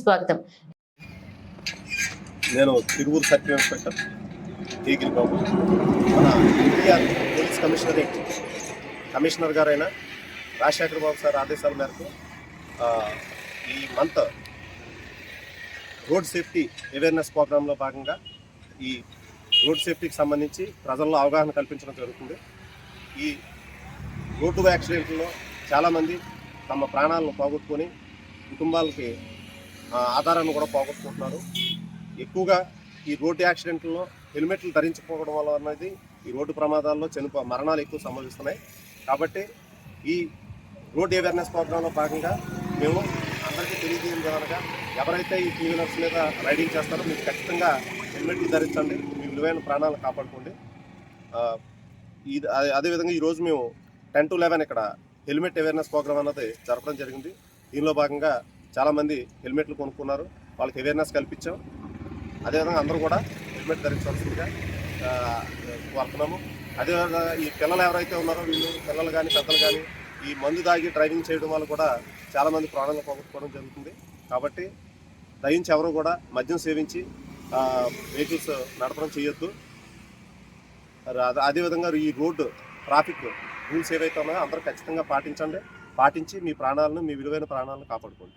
స్వాగతం. నేను Tiruvuru circle inspector టీగిరి బాబు. మన ఎన్టీఆర్ పోలీస్ కమిషనరేట్ కమిషనర్ గారైన రాజశేఖర్ బాబు సార్ ఆదేశాల మేరకు ఈ మంత్ రోడ్ సేఫ్టీ అవేర్నెస్ ప్రోగ్రాంలో భాగంగా ఈ రోడ్ సేఫ్టీకి సంబంధించి ప్రజల్లో అవగాహన కల్పించడం జరుగుతుంది. ఈ రోడ్డు యాక్సిడెంట్లో చాలామంది తమ ప్రాణాలను పోగొట్టుకొని కుటుంబాలకి ఆధారాన్ని కూడా పోగొట్టుకుంటున్నారు. ఎక్కువగా ఈ రోడ్డు యాక్సిడెంట్లో హెల్మెట్లు ధరించకపోవడం వల్ల అనేది ఈ రోడ్డు ప్రమాదాల్లో చనిపో మరణాలు ఎక్కువ సంభవిస్తున్నాయి. కాబట్టి ఈ రోడ్ అవేర్నెస్ ప్రోగ్రాంలో భాగంగా మేము అందరికీ తెలియజేయడం ద్వారా ఎవరైతే ఈ టూ వీలర్స్ మీద రైడింగ్ చేస్తారో మీరు ఖచ్చితంగా హెల్మెట్లు ధరించండి. మీ విలువైన ప్రాణాలను కాపాడుకోండి. ఇది అదే- అదేవిధంగా ఈరోజు మేము టెన్ టు లెవెన్ ఇక్కడ హెల్మెట్ అవేర్నెస్ ప్రోగ్రామ్ అన్నది జరపడం జరిగింది. దీనిలో భాగంగా చాలామంది హెల్మెట్లు కొనుక్కున్నారు. వాళ్ళకి అవేర్నెస్ కల్పించాం. అదేవిధంగా అందరూ కూడా హెల్మెట్ ధరించవలసిందిగా ఆ, కోరుతున్నాము. అదేవిధంగా ఈ పిల్లలు ఎవరైతే ఉన్నారో వీళ్ళు పిల్లలు కానీ పెద్దలు కానీ ఈ మందు దాగి డ్రైవింగ్ చేయడం వల్ల కూడా చాలామంది ప్రాణాలు పోగొట్టుకోవడం జరుగుతుంది. కాబట్టి దయించి ఎవరు కూడా మద్యం సేవించి వెహికల్స్ నడపడం చేయొద్దు. అదేవిధంగా ఈ రోడ్డు ట్రాఫిక్ రూల్స్ ఏవైతే ఉన్నాయో అందరూ ఖచ్చితంగా పాటించండి. పాటించి మీ ప్రాణాలను మీ విలువైన ప్రాణాలను కాపాడుకోండి.